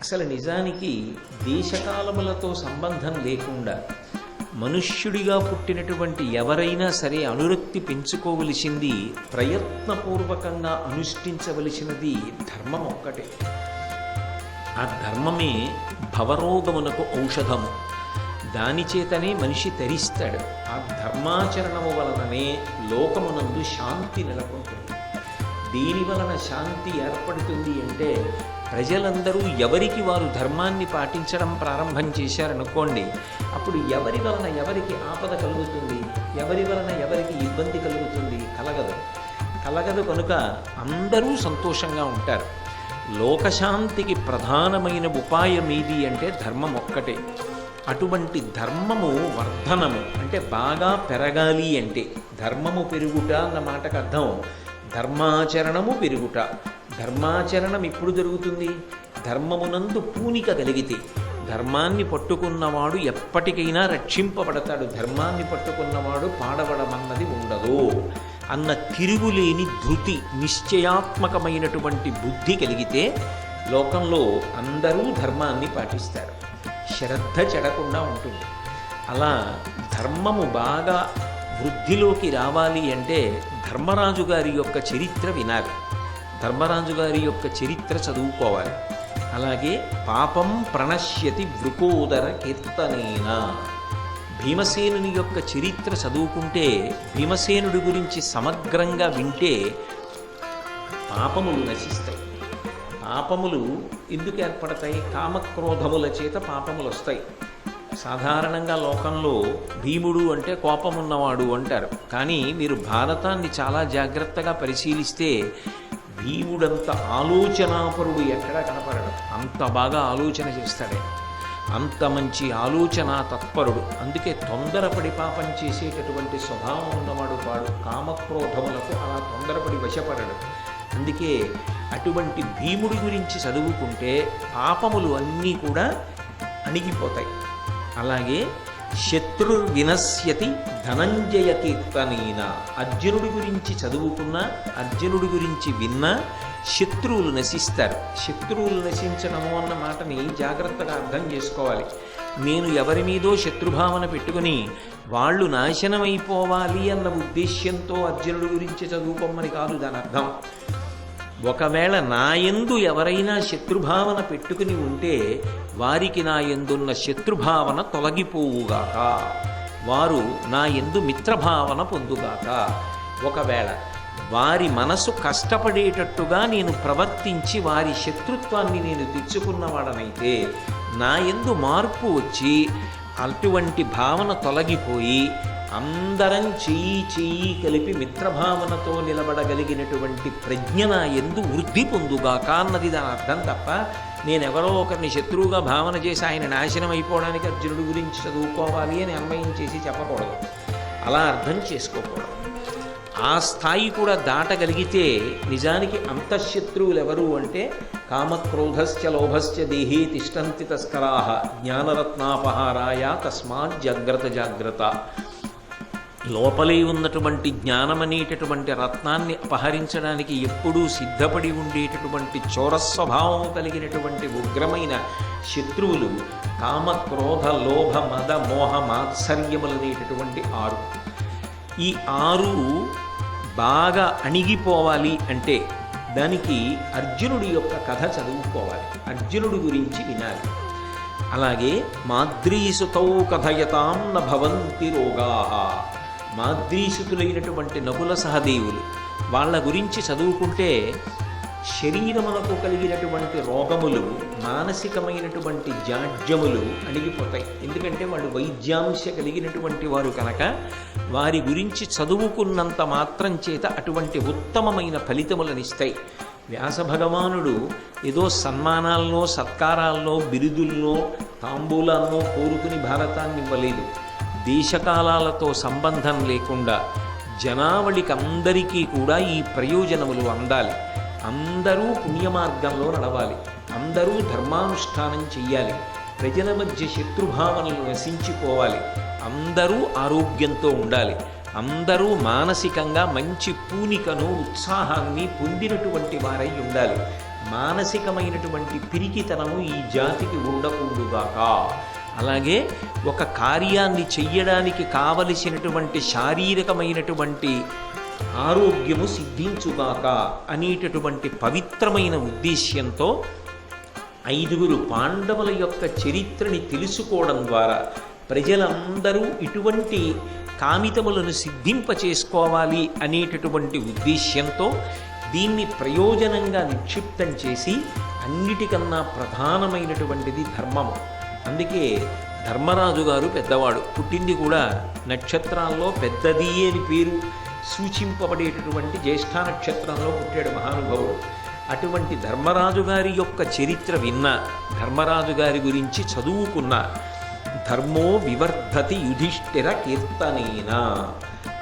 అసలు నిజానికి దేశకాలములతో సంబంధం లేకుండా మనుష్యుడిగా పుట్టినటువంటి ఎవరైనా సరే అనురక్తి పెంచుకోవలసింది ప్రయత్నపూర్వకంగా అనుష్ఠించవలసినది ధర్మం ఒక్కటే. ఆ ధర్మమే భవరోగమునకు ఔషధము. దాని చేతనే మనిషి తరిస్తాడు ఆ ధర్మాచరణము వలననే లోకమునందు శాంతి నెలకొంటుంది. దీని వలన శాంతి ఏర్పడుతుంది అంటే ప్రజలందరూ ఎవరికి వారు ధర్మాన్ని పాటించడం ప్రారంభం చేశారనుకోండి అప్పుడు ఎవరి వలన ఎవరికి ఆపద కలుగుతుంది ఎవరి వలన ఎవరికి ఇబ్బంది కలుగుతుంది కలగదు. కలగదు కనుక అందరూ సంతోషంగా ఉంటారు. లోకశాంతికి ప్రధానమైన ఉపాయం ఏది అంటే ధర్మం ఒక్కటే. అటువంటి ధర్మము వర్ధనము అంటే బాగా పెరగాలి అంటే ధర్మము పెరుగుట అన్న మాటకు అర్థం. ధర్మాచరణము పెరుగుట. ధర్మాచరణం ఎప్పుడు జరుగుతుంది. ధర్మమునందు పూనిక కలిగితే ధర్మాన్ని పట్టుకున్నవాడు ఎప్పటికైనా రక్షింపబడతాడు. ధర్మాన్ని పట్టుకున్నవాడు పాడబడమన్నది ఉండదు. అన్న తిరుగులేని ధృతి నిశ్చయాత్మకమైనటువంటి బుద్ధి కలిగితే లోకంలో అందరూ ధర్మాన్ని పాటిస్తారు. శ్రద్ధ చెడకుండా ఉంటుంది. అలా ధర్మము బాగా వృద్ధిలోకి రావాలి అంటే ధర్మరాజు గారి యొక్క చరిత్ర వినాలి. ధర్మరాజు గారి యొక్క చరిత్ర చదువుకోవాలి. అలాగే పాపం ప్రణశ్యతి వృకోదర కీర్తనేన. భీమసేనుని యొక్క చరిత్ర చదువుకుంటే భీమసేనుడి గురించి సమగ్రంగా వింటే పాపములు నశిస్తాయి. పాపములు ఎందుకు ఏర్పడతాయి? కామక్రోధముల చేత పాపములు వస్తాయి సాధారణంగా లోకంలో భీముడు అంటే కోపం ఉన్నవాడు అంటారు. కానీ మీరు భారతాన్ని చాలా జాగ్రత్తగా పరిశీలిస్తే భీముడంత ఆలోచనాపరుడు ఎక్కడా కనపడడు. అంత బాగా ఆలోచన చేస్తాడే. అంత మంచి ఆలోచన తత్పరుడు. అందుకే తొందరపడి పాపం చేసేటటువంటి స్వభావం ఉన్నవాడు వాడు కామక్రోధములకు అలా తొందరపడి వశపడడు. అందుకే అటువంటి భీముడి గురించి చదువుకుంటే పాపములు అన్నీ కూడా అణిగిపోతాయి. అలాగే శత్రు వినశ్యతి ధనంజయ కీర్తనైన అర్జునుడి గురించి చదువుకున్నా అర్జునుడి గురించి విన్నా శత్రువులు నశిస్తారు. శత్రువులు నశించడము అన్న మాటని జాగ్రత్తగా అర్థం చేసుకోవాలి. నేను ఎవరి మీదో శత్రుభావన పెట్టుకుని వాళ్ళు నాశనమైపోవాలి అన్న ఉద్దేశ్యంతో అర్జునుడి గురించి చదువుకోమని కాదు దాని అర్థం ఒకవేళ నా యందు ఎవరైనా శత్రుభావన పెట్టుకుని ఉంటే వారికి నా యందున్న శత్రుభావన తొలగిపోవుగాక. వారు నా ఎందు మిత్రభావన పొందుగాక. ఒకవేళ వారి మనసు కష్టపడేటట్టుగా నేను ప్రవర్తించి వారి శత్రుత్వాన్ని నేను తెచ్చుకున్నవాడనైతే నా యందు మార్పు వచ్చి అటువంటి భావన తొలగిపోయి అందరం చెయ్యి చెయ్యి కలిపి మిత్రభావనతో నిలబడగలిగినటువంటి ప్రజ్ఞ నా ఎందు వృద్ధి పొందుగాక అన్నది దాని అర్థం తప్ప నేనెవరో ఒకరిని శత్రువుగా భావన చేసి ఆయన నాశనం అయిపోవడానికి అర్జునుడి గురించి చదువుకోవాలి అని అన్వయం చేసి చెప్పకూడదు. అలా అర్థం చేసుకోకూడదు. ఆ స్థాయి కూడా దాటగలిగితే నిజానికి అంతఃశత్రువులు ఎవరు అంటే కామక్రోధశ్చ లోభశ్చ దేహి తిష్టంతి తస్కరాహ జ్ఞానరత్నాపహారాయ తస్మాత్ జాగ్రత్త జాగ్రత్త లోపలే ఉన్నటువంటి జ్ఞానమనేటటువంటి రత్నాన్ని అపహరించడానికి ఎప్పుడూ సిద్ధపడి ఉండేటటువంటి చోరస్వభావం కలిగినటువంటి ఉగ్రమైన శత్రువులు కామ క్రోధ లోభ మద మోహ మాత్సర్యములనేటటువంటి ఆరు. ఈ ఆరు బాగా అణిగిపోవాలి అంటే దానికి అర్జునుడి యొక్క కథ చదువుకోవాలి. అర్జునుడి గురించి వినాలి. అలాగే మాద్రీసుతౌ కథయతాం నభవంతి భవంతి రోగా. మాద్రీసుతులైనటువంటి నకుల సహదేవులు. వాళ్ళ గురించి చదువుకుంటే శరీరమునకు కలిగినటువంటి రోగములు మానసికమైనటువంటి జాడ్యములు అణిగిపోతాయి. ఎందుకంటే వాళ్ళు వైద్యాంశ కలిగినటువంటి వారు కనుక వారి గురించి చదువుకున్నంత మాత్రం చేత అటువంటి ఉత్తమమైన ఫలితములనిస్తాయి వ్యాస భగవానుడు ఏదో సన్మానాల్లో సత్కారాల్లో బిరుదుల్లో తాంబూలాల్లో కోరుకుని భారతాన్ని ఇవ్వలేదు. దేశకాలాలతో సంబంధం లేకుండా జనావళికి అందరికీ కూడా ఈ ప్రయోజనములు అందాలి. అందరూ పుణ్యమార్గంలో నడవాలి. అందరూ ధర్మానుష్ఠానం చెయ్యాలి. ప్రజల మధ్య శత్రుభావనలు నశించిపోవాలి. అందరూ ఆరోగ్యంతో ఉండాలి. అందరూ మానసికంగా మంచి పూనికను ఉత్సాహాన్ని పొందినటువంటి వారై ఉండాలి. మానసికమైనటువంటి పిరికితనము ఈ జాతికి ఉండకుండుగాక అలాగే ఒక కార్యాన్ని చెయ్యడానికి కావలసినటువంటి శారీరకమైనటువంటి ఆరోగ్యము సిద్ధించుగాక అనేటటువంటి పవిత్రమైన ఉద్దేశ్యంతో ఐదుగురు పాండవుల యొక్క చరిత్రని తెలుసుకోవడం ద్వారా ప్రజలందరూ ఇటువంటి కామితములను సిద్ధింపచేసుకోవాలి అనేటటువంటి ఉద్దేశ్యంతో దీన్ని ప్రయోజనంగా నిక్షిప్తం చేసి అన్నిటికన్నా ప్రధానమైనటువంటిది ధర్మము. అందుకే ధర్మరాజు గారు పెద్దవాడు. పుట్టింది కూడా నక్షత్రాల్లో పెద్దది అని పేరు సూచింపబడేటటువంటి జ్యేష్ఠ నక్షత్రంలో పుట్టాడు మహానుభావుడు. అటువంటి ధర్మరాజు గారి యొక్క చరిత్ర విన్న ధర్మరాజు గారి గురించి చదువుకున్న ధర్మో వివర్ధతి యుధిష్ఠిర కీర్తనేనా?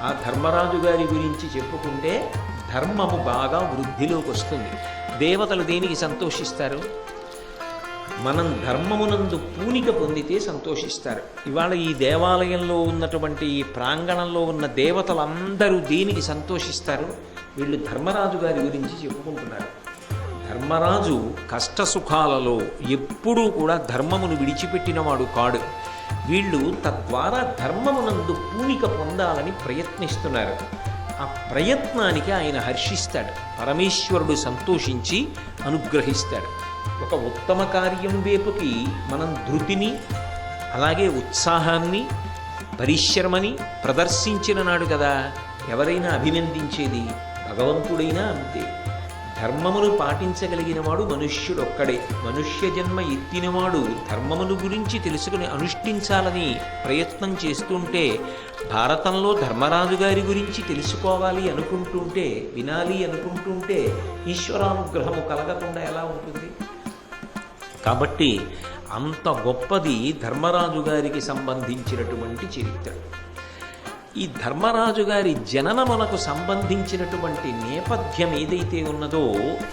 ఆ ధర్మరాజు గారి గురించి చెప్పుకుంటే ధర్మము బాగా వృద్ధిలోకి వస్తుంది. దేవతలు దేనికి సంతోషిస్తారు? మనం ధర్మమునందు పూనిక పొందితే సంతోషిస్తారు. ఇవాళ ఈ దేవాలయంలో ఉన్నటువంటి ఈ ప్రాంగణంలో ఉన్న దేవతలందరూ దేనికి సంతోషిస్తారు? వీళ్ళు ధర్మరాజు గారి గురించి చెప్పుకుంటున్నారు. ధర్మరాజు కష్ట సుఖాలలో ఎప్పుడూ కూడా ధర్మమును విడిచిపెట్టినవాడు కాడు. వీళ్ళు తద్వారా ధర్మమునందు పూనిక పొందాలని ప్రయత్నిస్తున్నారు. ఆ ప్రయత్నానికి ఆయన హర్షిస్తాడు. పరమేశ్వరుడు సంతోషించి అనుగ్రహిస్తాడు. ఒక ఉత్తమ కార్యం వైపుకి మనం ధృతిని అలాగే ఉత్సాహాన్ని పరిశ్రమని ప్రదర్శించిన నాడు కదా ఎవరైనా అభినందించేది? భగవంతుడైనా అంతే. ధర్మమును పాటించగలిగిన వాడు మనుష్యుడొక్కడే. మనుష్య జన్మ ఎత్తినవాడు ధర్మమును గురించి తెలుసుకుని అనుష్ఠించాలని ప్రయత్నం చేస్తుంటే భారతంలో ధర్మరాజు గారి గురించి తెలుసుకోవాలి అనుకుంటుంటే వినాలి అనుకుంటుంటే ఈశ్వరానుగ్రహము కలగకుండా ఎలా ఉంటుంది? కాబట్టి అంత గొప్పది ధర్మరాజు గారికి సంబంధించినటువంటి చరిత్ర. ఈ ధర్మరాజు గారి జననమునకు సంబంధించినటువంటి నేపథ్యం ఏదైతే ఉన్నదో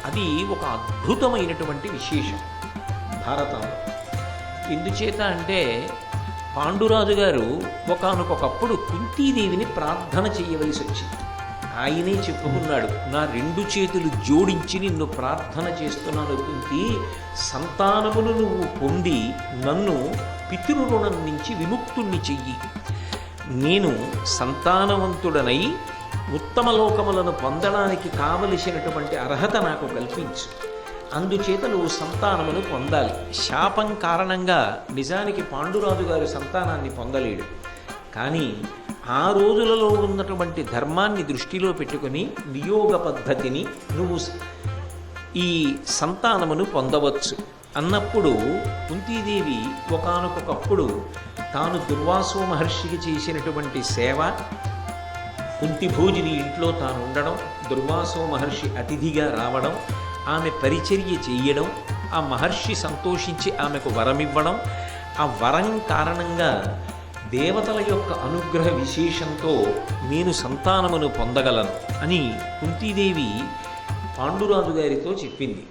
అది ఒక అద్భుతమైనటువంటి విశేషం భారతంలో. ఎందుచేత అంటే పాండురాజు గారు ఒకనకొకప్పుడు కుంతీదేవిని ప్రార్థన చేయవలసి వచ్చింది ఆయనే చెప్పుకున్నాడు నా రెండు చేతులు జోడించి నిన్ను ప్రార్థన చేస్తున్నాను కుంతి. సంతానమును నువ్వు పొంది నన్ను పితృరుణం నుంచి విముక్తుణ్ణి చెయ్యి. నేను సంతానవంతుడనై ఉత్తమ లోకములను పొందడానికి కావలసినటువంటి అర్హత నాకు కల్పించు. అందుచేత నువ్వు సంతానమును పొందాలి. శాపం కారణంగా నిజానికి పాండురాజు గారి సంతానాన్ని పొందలేడు. కానీ ఆ రోజులలో ఉన్నటువంటి ధర్మాన్ని దృష్టిలో పెట్టుకుని వియోగ పద్ధతిని నువ్వు ఈ సంతానమును పొందవచ్చు. అన్నప్పుడు కుంతీదేవి ఒకానొకప్పుడు తాను దుర్వాసో మహర్షికి చేసినటువంటి సేవ కుంతిభోజిని ఇంట్లో తాను ఉండడం దుర్వాసో మహర్షి అతిథిగా రావడం ఆమె పరిచర్య చేయడం ఆ మహర్షి సంతోషించి ఆమెకు వరమివ్వడం ఆ వరం కారణంగా దేవతల యొక్క అనుగ్రహ విశేషంతో నేను సంతానమును పొందగలను అని కుంతీదేవి పాండురాజు గారితో చెప్పింది.